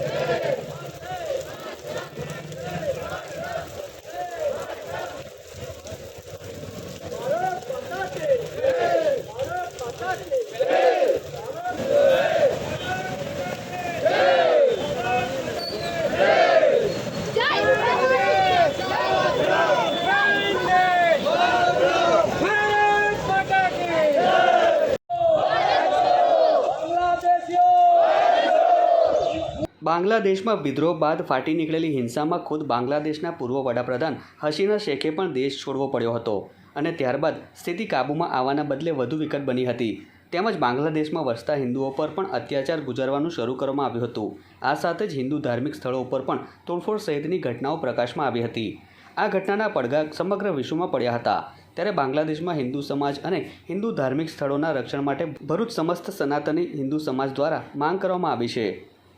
Yeah. બાંગ્લાદેશમાં વિદ્રોહ બાદ ફાટી નીકળેલી હિંસામાં ખુદ બાંગ્લાદેશના પૂર્વ વડાપ્રધાન હસીના શેખે પણ દેશ છોડવો પડ્યો હતો. અને ત્યારબાદ સ્થિતિ કાબૂમાં આવવાના બદલે વધુ વિકટ બની હતી. તેમજ બાંગ્લાદેશમાં વસતા હિન્દુઓ પર પણ અત્યાચાર ગુજારવાનું શરૂ કરવામાં આવ્યું હતું. આ સાથે જ હિન્દુ ધાર્મિક સ્થળો ઉપર પણ તોડફોડ સહિતની ઘટનાઓ પ્રકાશમાં આવી હતી. આ ઘટનાના પડઘા સમગ્ર વિશ્વમાં પડ્યા હતા. ત્યારે બાંગ્લાદેશમાં હિન્દુ સમાજ અને હિન્દુ ધાર્મિક સ્થળોના રક્ષણ માટે ભરૂચ સમસ્ત સનાતની હિન્દુ સમાજ દ્વારા માંગ કરવામાં આવી છે.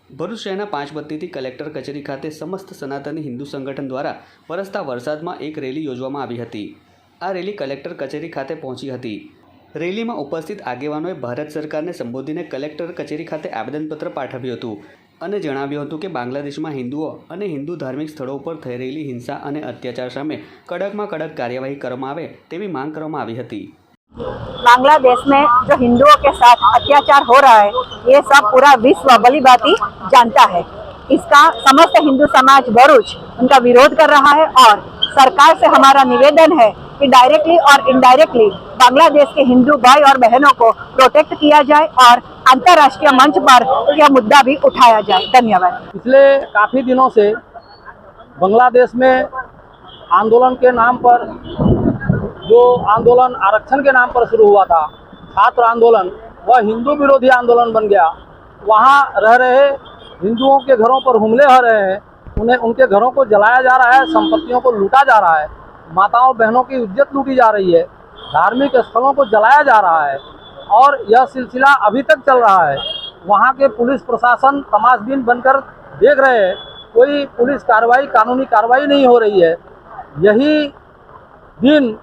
ભરૂચ શહેરના પાંચબત્તીથી કલેક્ટર કચેરી ખાતે સમસ્ત સનાતની હિન્દુ સંગઠન દ્વારા વરસતા વરસાદમાં એક રેલી યોજવામાં આવી હતી. આ રેલી કલેક્ટર કચેરી ખાતે પહોંચી હતી. રેલીમાં ઉપસ્થિત આગેવાનોએ ભારત સરકારને સંબોધીને કલેક્ટર કચેરી ખાતે આવેદનપત્ર પાઠવ્યું હતું અને જણાવ્યું હતું કે બાંગ્લાદેશમાં હિન્દુઓ અને હિન્દુ ધાર્મિક સ્થળો ઉપર થઈ રહેલી હિંસા અને અત્યાચાર સામે કડકમાં કડક કાર્યવાહી કરવામાં આવે તેવી માંગ કરવામાં આવી હતી. बांग्लादेश में जो हिंदुओं के साथ अत्याचार हो रहा है, ये सब पूरा विश्व भांति जानता है। इसका समस्त हिंदू समाज भरूच उनका विरोध कर रहा है और सरकार से हमारा निवेदन है कि डायरेक्टली और इनडायरेक्टली बांग्लादेश के हिंदू भाई और बहनों को प्रोटेक्ट किया जाए और अंतर्राष्ट्रीय मंच पर यह मुद्दा भी उठाया जाए। धन्यवाद। पिछले काफ़ी दिनों से बांग्लादेश में आंदोलन के नाम पर जो आंदोलन आरक्षण के नाम पर शुरू हुआ था, छात्र आंदोलन, वह हिंदू विरोधी आंदोलन बन गया। वहाँ रह रहे हिंदुओं के घरों पर हमले हो रहे हैं, उन्हें उनके घरों को जलाया जा रहा है, संपत्तियों को लूटा जा रहा है, माताओं बहनों की इज़्ज़त लूटी जा रही है, धार्मिक स्थलों को जलाया जा रहा है और यह सिलसिला अभी तक चल रहा है। वहाँ के पुलिस प्रशासन तमाशबीन बनकर देख रहे हैं, कोई पुलिस कार्रवाई, कानूनी कार्रवाई नहीं हो रही है। यही दिन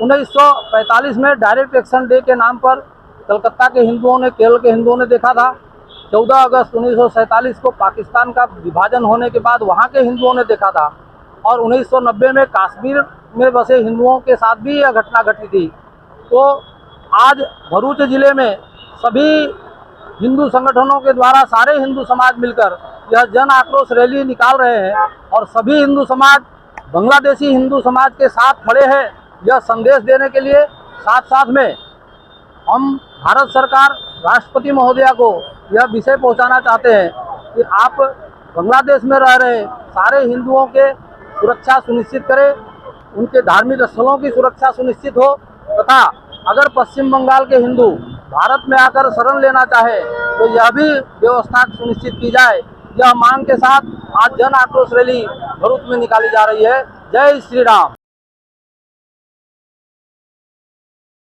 1945 में डायरेक्ट एक्शन डे के नाम पर कलकत्ता के हिंदुओं ने, केरल के हिंदुओं ने देखा था। 14 अगस्त 1947 को पाकिस्तान का विभाजन होने के बाद वहाँ के हिंदुओं ने देखा था। और 1990 में कश्मीर में बसे हिंदुओं के साथ भी यह घटना घटी थी। तो आज भरूच ज़िले में सभी हिंदू संगठनों के द्वारा सारे हिंदू समाज मिलकर यह जन आक्रोश रैली निकाल रहे हैं और सभी हिंदू समाज, बांग्लादेशी हिंदू समाज के साथ खड़े हैं। यह संदेश देने के लिए साथ साथ में हम भारत सरकार, राष्ट्रपति महोदया को यह विषय पहुंचाना चाहते हैं कि आप बांग्लादेश में रह रहे सारे हिंदुओं के सुरक्षा सुनिश्चित करें, उनके धार्मिक स्थलों की सुरक्षा सुनिश्चित हो तथा अगर पश्चिम बंगाल के हिंदू भारत में आकर शरण लेना चाहे तो यह भी व्यवस्था सुनिश्चित की जाए। यह मांग के साथ आज जन आक्रोश रैली भरूच में निकाली जा रही है। जय श्री राम।